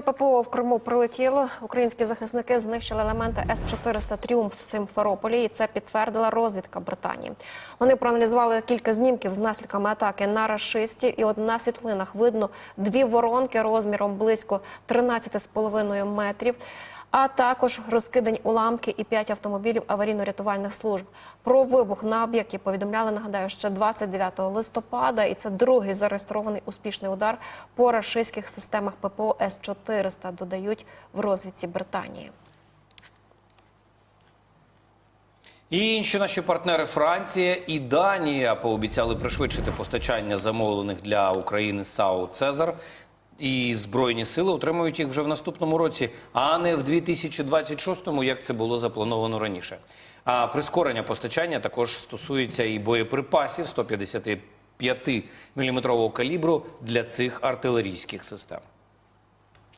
ППО в Криму прилетіло. Українські захисники знищили елементи С-400 «Тріумф» в Симферополі, і це підтвердила розвідка Британії. Вони проаналізували кілька знімків з наслідками атаки на рашистів, і от на світлинах видно дві воронки розміром близько 13,5 метрів. А також розкидані уламки і п'ять автомобілів аварійно-рятувальних служб. Про вибух на об'єкті повідомляли, нагадаю, ще 29 листопада, і це другий зареєстрований успішний удар по рашистських системах ППО С-400, додають в розвідці Британії. І інші наші партнери Франція і Данія пообіцяли пришвидшити постачання замовлених для України САУ Цезар. І збройні сили отримують їх вже в наступному році, а не в 2026-му, як це було заплановано раніше. А прискорення постачання також стосується і боєприпасів 155 мм калібру для цих артилерійських систем.